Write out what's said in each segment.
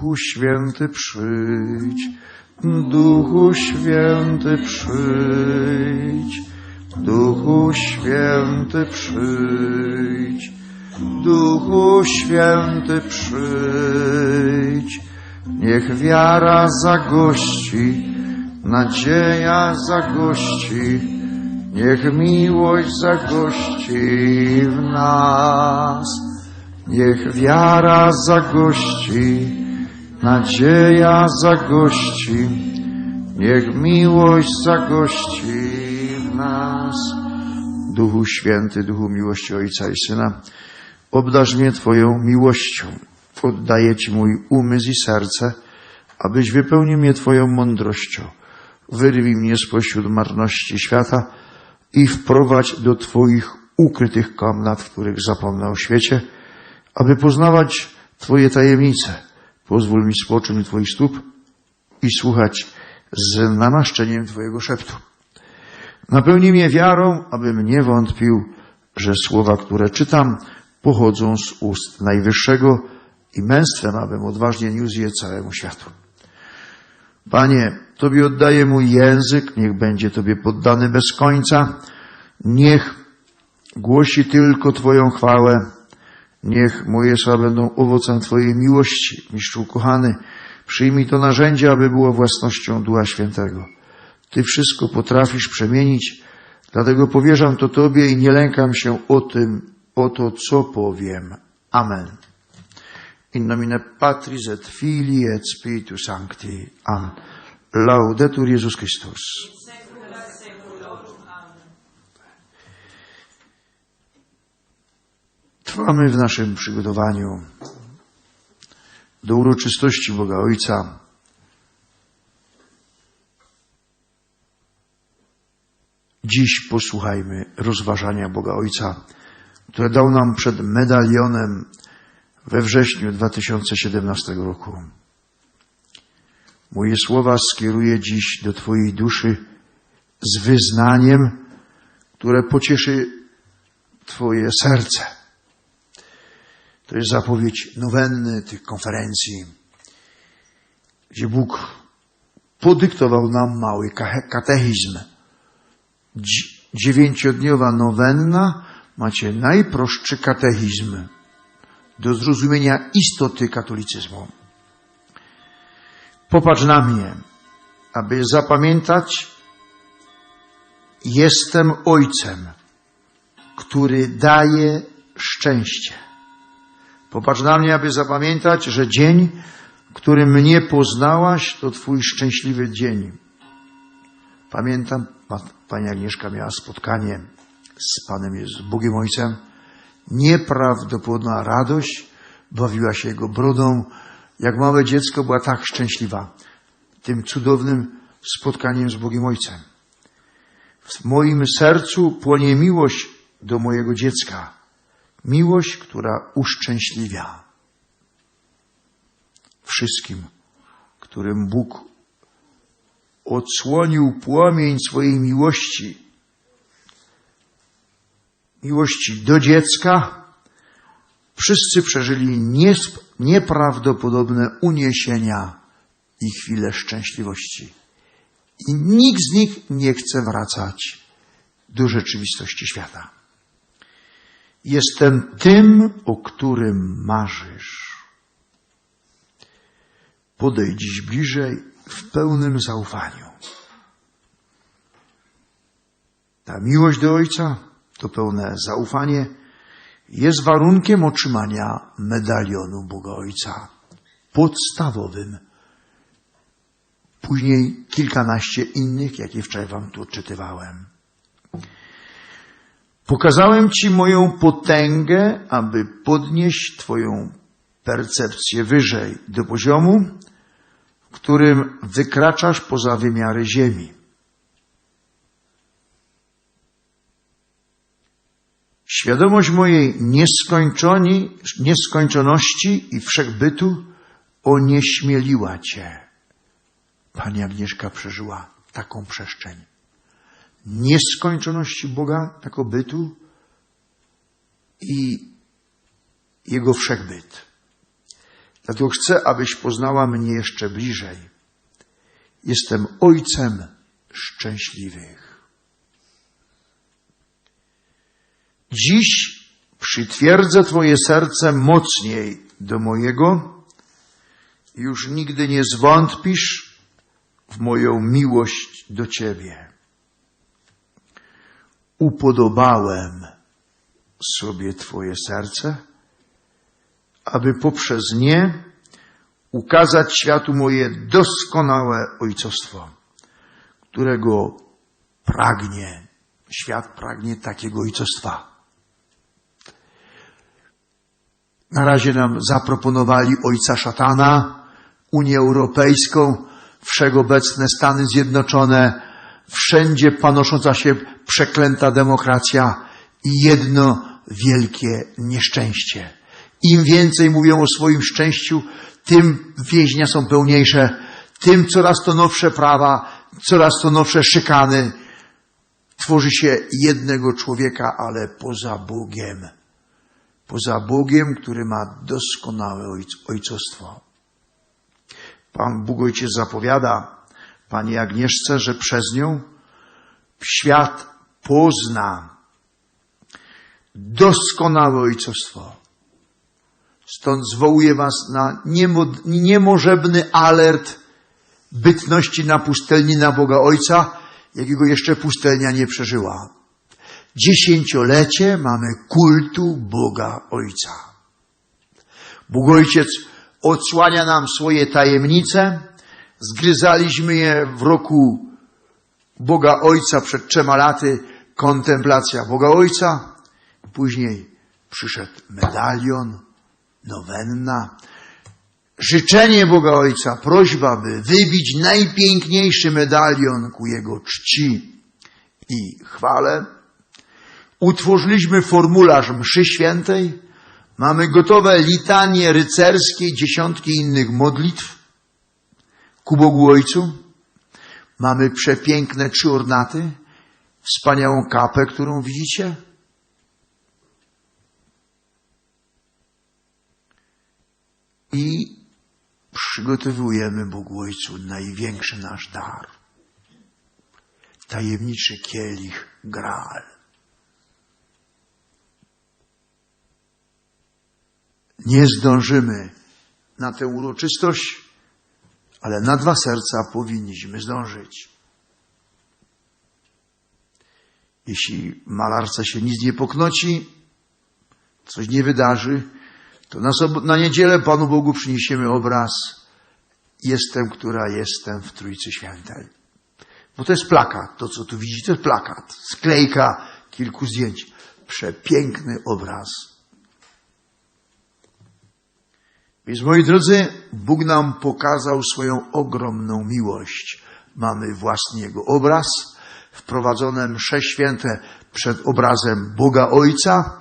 Duchu Święty przyjdź, Duchu Święty przyjdź, Duchu Święty przyjdź, Duchu Święty przyjdź. Niech wiara zagości, nadzieja zagości, niech miłość zagości w nas. Niech wiara zagości, nadzieja zagości, niech miłość zagości w nas. Duchu Święty, Duchu miłości Ojca i Syna, obdarz mnie Twoją miłością. Oddaję Ci mój umysł i serce, abyś wypełnił mnie Twoją mądrością. Wyrwij mnie spośród marności świata i wprowadź do Twoich ukrytych komnat, w których zapomnę o świecie, aby poznawać Twoje tajemnice. Pozwól mi spocząć Twoich stóp i słuchać z namaszczeniem Twojego szeptu. Napełnij mnie wiarą, abym nie wątpił, że słowa, które czytam, pochodzą z ust Najwyższego i męstwem, abym odważnie niósł je całemu światu. Panie, Tobie oddaję mój język, niech będzie Tobie poddany bez końca, niech głosi tylko Twoją chwałę, niech moje słowa będą owocem Twojej miłości, mistrzu kochany, przyjmij to narzędzie, aby było własnością Ducha Świętego. Ty wszystko potrafisz przemienić, dlatego powierzam to Tobie i nie lękam się o tym, o to, co powiem. Amen. In nomine Patris et Filii et Spiritus Sancti. Amen. Laudetur Jezus Chrystus. Trwamy w naszym przygotowaniu do uroczystości Boga Ojca. Dziś posłuchajmy rozważania Boga Ojca, które dał nam przed medalionem we wrześniu 2017 roku. Moje słowa skieruję dziś do Twojej duszy z wyznaniem, które pocieszy Twoje serce. To jest zapowiedź nowenny tych konferencji, gdzie Bóg podyktował nam mały katechizm. Dziewięciodniowa nowenna macie najprostszy katechizm do zrozumienia istoty katolicyzmu. Popatrz na mnie, aby zapamiętać, jestem Ojcem, który daje szczęście. Popatrz na mnie, aby zapamiętać, że dzień, który mnie poznałaś, to Twój szczęśliwy dzień. Pamiętam, pani Agnieszka miała spotkanie z Panem Jezus, Bogiem Ojcem. Nieprawdopodobna radość, bawiła się Jego brodą. Jak małe dziecko była tak szczęśliwa tym cudownym spotkaniem z Bogiem Ojcem. W moim sercu płonie miłość do mojego dziecka. Miłość, która uszczęśliwia wszystkim, którym Bóg odsłonił płomień swojej miłości, miłości do dziecka, wszyscy przeżyli nieprawdopodobne uniesienia i chwile szczęśliwości. I nikt z nich nie chce wracać do rzeczywistości świata. Jestem tym, o którym marzysz. Podejdź dziś bliżej w pełnym zaufaniu. Ta miłość do Ojca, to pełne zaufanie, jest warunkiem otrzymania medalionu Boga Ojca. Podstawowym. Później kilkanaście innych, jakie wczoraj Wam tu odczytywałem. Pokazałem Ci moją potęgę, aby podnieść Twoją percepcję wyżej do poziomu, w którym wykraczasz poza wymiary ziemi. Świadomość mojej nieskończoności i wszechbytu onieśmieliła Cię. Pani Agnieszka przeżyła taką przestrzeń. Nieskończoności Boga jako bytu i Jego wszechbyt. Dlatego chcę, abyś poznała mnie jeszcze bliżej. Jestem Ojcem szczęśliwych. Dziś przytwierdzę Twoje serce mocniej do mojego już nigdy nie zwątpisz w moją miłość do Ciebie. Upodobałem sobie Twoje serce, aby poprzez nie ukazać światu moje doskonałe ojcostwo, którego pragnie, świat pragnie takiego ojcostwa. Na razie nam zaproponowali ojca szatana, Unię Europejską, wszechobecne Stany Zjednoczone, wszędzie panosząca się przeklęta demokracja i jedno wielkie nieszczęście. Im więcej mówią o swoim szczęściu, tym więźnia są pełniejsze, tym coraz to nowsze prawa, coraz to nowsze szykany. Tworzy się jednego człowieka, ale poza Bogiem. Poza Bogiem, który ma doskonałe ojc- ojcostwo. Pan Bóg Ojciec zapowiada Pani Agnieszce, że przez nią świat pozna doskonałe ojcostwo. Stąd zwołuję Was na niemo- niemożebny alert bytności na pustelni na Boga Ojca, jakiego jeszcze pustelnia nie przeżyła. Dziesięciolecie mamy kultu Boga Ojca. Bóg Ojciec odsłania nam swoje tajemnice. Zgryzaliśmy je w roku Boga Ojca przed trzema laty, kontemplacja Boga Ojca. Później przyszedł medalion, nowenna, życzenie Boga Ojca, prośba, by wybić najpiękniejszy medalion ku Jego czci i chwale. Utworzyliśmy formularz mszy świętej, mamy gotowe litanie rycerskie, dziesiątki innych modlitw ku Bogu Ojcu. Mamy przepiękne trzy ornaty, wspaniałą kapę, którą widzicie. I przygotowujemy Bogu Ojcu największy nasz dar. Tajemniczy kielich Graal. Nie zdążymy na tę uroczystość, ale na dwa serca powinniśmy zdążyć. Jeśli malarce się nic nie poknoci, coś nie wydarzy, to na, sob- na niedzielę Panu Bogu przyniesiemy obraz Jestem, która jestem w Trójcy Świętej. Bo to jest plakat. To, co tu widzicie, to jest plakat. Sklejka kilku zdjęć. Przepiękny obraz. Więc moi drodzy, Bóg nam pokazał swoją ogromną miłość. Mamy własny Jego obraz, wprowadzone msze święte przed obrazem Boga Ojca,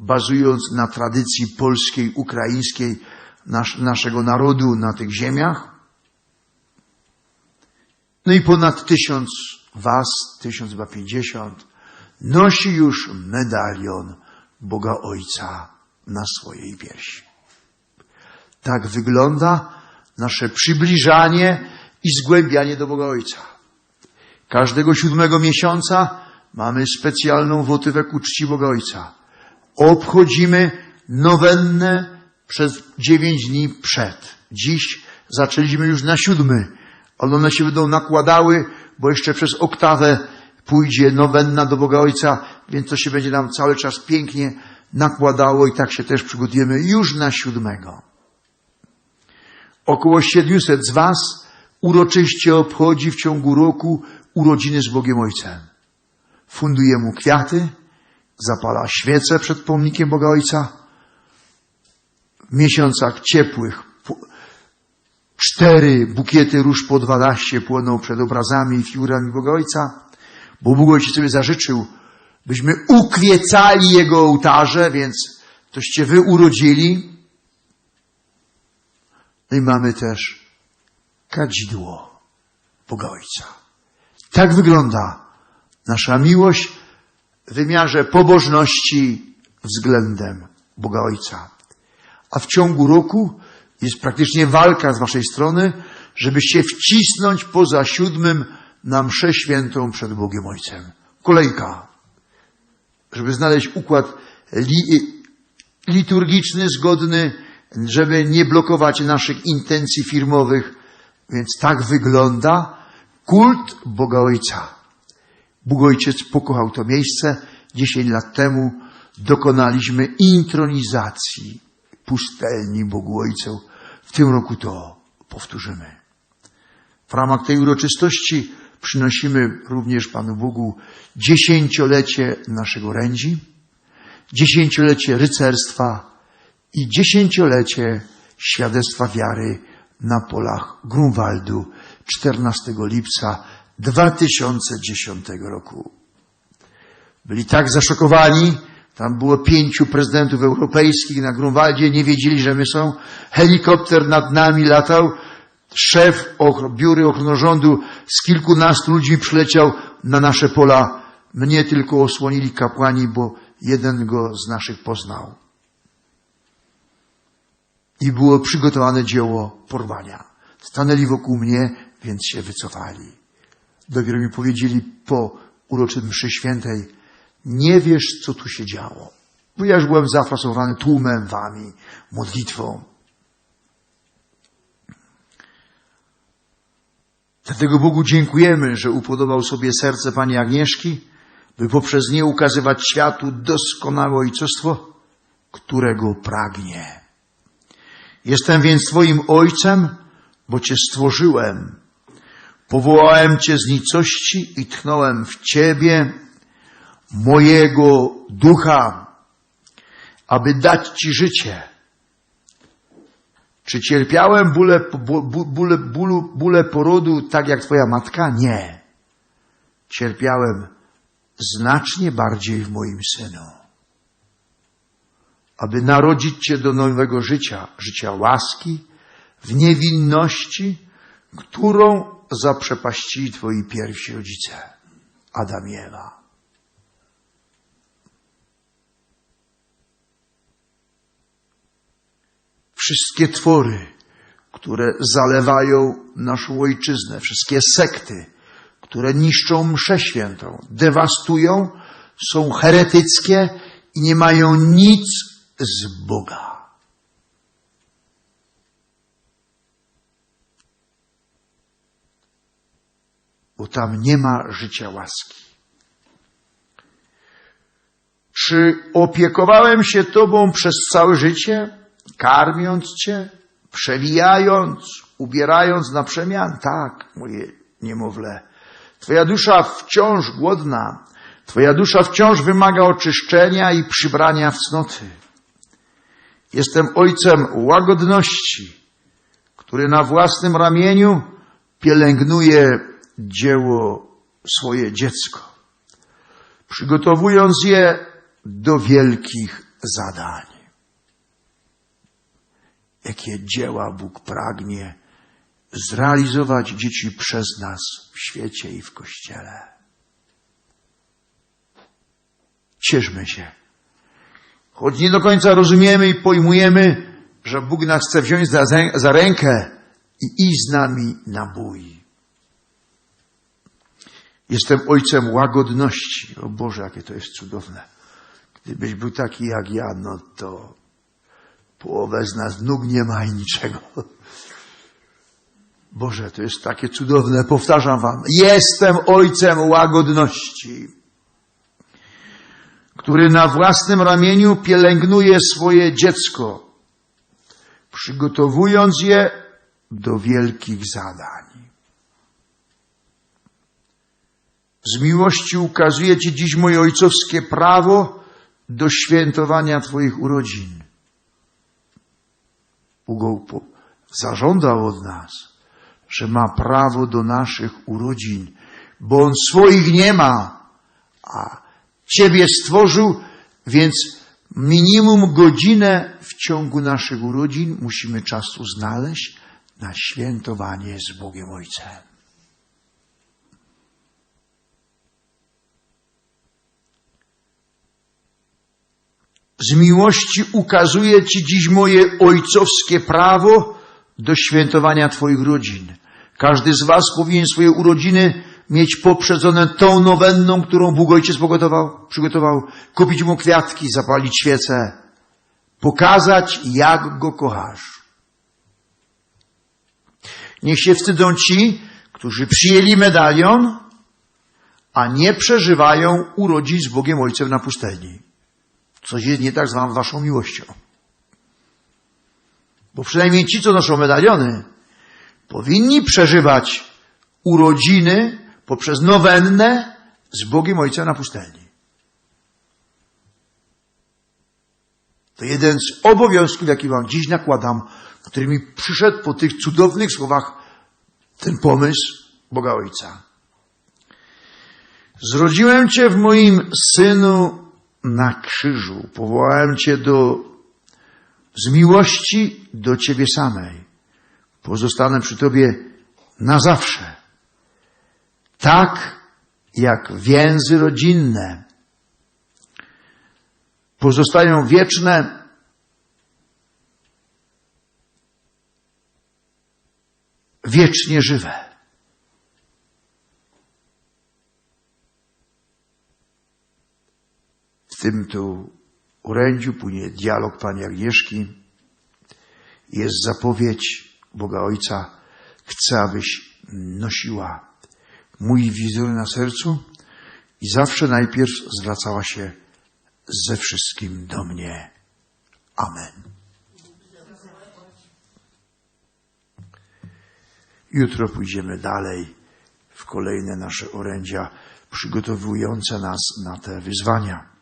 bazując na tradycji polskiej, ukraińskiej nasz, naszego narodu na tych ziemiach. No i ponad tysiąc was, tysiąc chyba pięćdziesiąt, nosi już medalion Boga Ojca na swojej piersi. Tak wygląda nasze przybliżanie i zgłębianie do Boga Ojca. Każdego siódmego miesiąca mamy specjalną wotywę ku czci Boga Ojca. Obchodzimy nowennę przez dziewięć dni przed. Dziś zaczęliśmy już na siódmy, ale one się będą nakładały, bo jeszcze przez oktawę pójdzie nowenna do Boga Ojca, więc to się będzie nam cały czas pięknie nakładało i tak się też przygotujemy już na siódmego. Około 700 z Was uroczyście obchodzi w ciągu roku urodziny z Bogiem Ojcem. Funduje mu kwiaty, zapala świece przed pomnikiem Boga Ojca. W miesiącach ciepłych cztery bukiety róż po dwanaście płoną przed obrazami i figurami Boga Ojca, bo Bóg Ojciec sobie zażyczył, byśmy ukwiecali Jego ołtarze, więc toście wy urodzili. I mamy też kadzidło Boga Ojca. Tak wygląda nasza miłość w wymiarze pobożności względem Boga Ojca. A w ciągu roku Jest praktycznie walka z waszej strony, żeby się wcisnąć poza siódmym na mszę świętą przed Bogiem Ojcem. Kolejka. Żeby znaleźć układ li, liturgiczny, zgodny, żeby nie blokować naszych intencji firmowych. Więc tak wygląda kult Boga Ojca. Bóg Ojciec pokochał to miejsce. Dziesięć lat temu dokonaliśmy intronizacji pustelni Bogu Ojcu. W tym roku to powtórzymy. W ramach tej uroczystości przynosimy również Panu Bogu dziesięciolecie naszego rędzi, dziesięciolecie rycerstwa i dziesięciolecie świadectwa wiary na polach Grunwaldu 14 lipca 2010 roku. Byli tak zaszokowani, tam było pięciu prezydentów europejskich na Grunwaldzie, nie wiedzieli, że my są. Helikopter nad nami latał, szef biury ochrony rządu z kilkunastu ludźmi przyleciał na nasze pola. Mnie tylko osłonili kapłani, bo jeden go z naszych poznał. I było przygotowane dzieło porwania. Stanęli wokół mnie, więc się wycofali. Dopiero mi powiedzieli po uroczym mszy świętej, nie wiesz, co tu się działo. Bo ja już byłem zafasowany tłumem wami, modlitwą. Dlatego Bogu dziękujemy, że upodobał sobie serce Pani Agnieszki, by poprzez nie ukazywać światu doskonałe ojcostwo, którego pragnie. Jestem więc Twoim ojcem, bo Cię stworzyłem. Powołałem Cię z nicości i tchnąłem w Ciebie mojego ducha, aby dać Ci życie. Czy cierpiałem bóle, bóle, bóle, bóle porodu tak jak Twoja matka? Nie. Cierpiałem znacznie bardziej w moim synu. Aby narodzić Cię do nowego życia, życia łaski, w niewinności, którą zaprzepaścili Twoi pierwsi rodzice, Adam i Ewa. wszystkie twory, które zalewają naszą ojczyznę, wszystkie sekty, które niszczą mszę świętą, dewastują, są heretyckie i nie mają nic z Boga. Bo tam nie ma życia łaski. Czy opiekowałem się Tobą przez całe życie? karmiąc Cię, przewijając, ubierając na przemian. Tak, moje niemowlę. Twoja dusza wciąż głodna, Twoja dusza wciąż wymaga oczyszczenia i przybrania cnoty. Jestem ojcem łagodności, który na własnym ramieniu pielęgnuje dzieło swoje dziecko, przygotowując je do wielkich zadań jakie dzieła Bóg pragnie zrealizować dzieci przez nas w świecie i w Kościele. Cieszmy się. Choć nie do końca rozumiemy i pojmujemy, że Bóg nas chce wziąć za, za rękę i iść z nami na bój. Jestem ojcem łagodności. O Boże, jakie to jest cudowne. Gdybyś był taki jak ja, no to Połowę z nas nóg nie ma i niczego. Boże, to jest takie cudowne. Powtarzam wam. Jestem ojcem łagodności, który na własnym ramieniu pielęgnuje swoje dziecko, przygotowując je do wielkich zadań. Z miłości ukazuję Ci dziś moje ojcowskie prawo do świętowania Twoich urodzin. Bóg zażądał od nas, że ma prawo do naszych urodzin, bo On swoich nie ma, a Ciebie stworzył, więc minimum godzinę w ciągu naszych urodzin musimy czasu znaleźć na świętowanie z Bogiem Ojcem. z miłości ukazuję Ci dziś moje ojcowskie prawo do świętowania Twoich rodzin. Każdy z Was powinien swoje urodziny mieć poprzedzone tą nowenną, którą Bóg Ojciec przygotował, kupić mu kwiatki, zapalić świecę, pokazać, jak go kochasz. Niech się wstydzą ci, którzy przyjęli medalion, a nie przeżywają urodzin z Bogiem Ojcem na pustyni. Coś jest nie tak z waszą miłością. Bo przynajmniej ci, co noszą medaliony, powinni przeżywać urodziny poprzez nowennę z Bogiem Ojcem na pustyni. To jeden z obowiązków, jaki wam dziś nakładam, który mi przyszedł po tych cudownych słowach ten pomysł Boga Ojca. Zrodziłem Cię w moim synu na krzyżu. Powołałem Cię do, z miłości do Ciebie samej. Pozostanę przy Tobie na zawsze. Tak jak więzy rodzinne pozostają wieczne, wiecznie żywe. W tym tu orędziu płynie dialog pani Agnieszki. Jest zapowiedź Boga Ojca. Chcę, abyś nosiła mój wizerunek na sercu i zawsze najpierw zwracała się ze wszystkim do mnie. Amen. Jutro pójdziemy dalej w kolejne nasze orędzia przygotowujące nas na te wyzwania.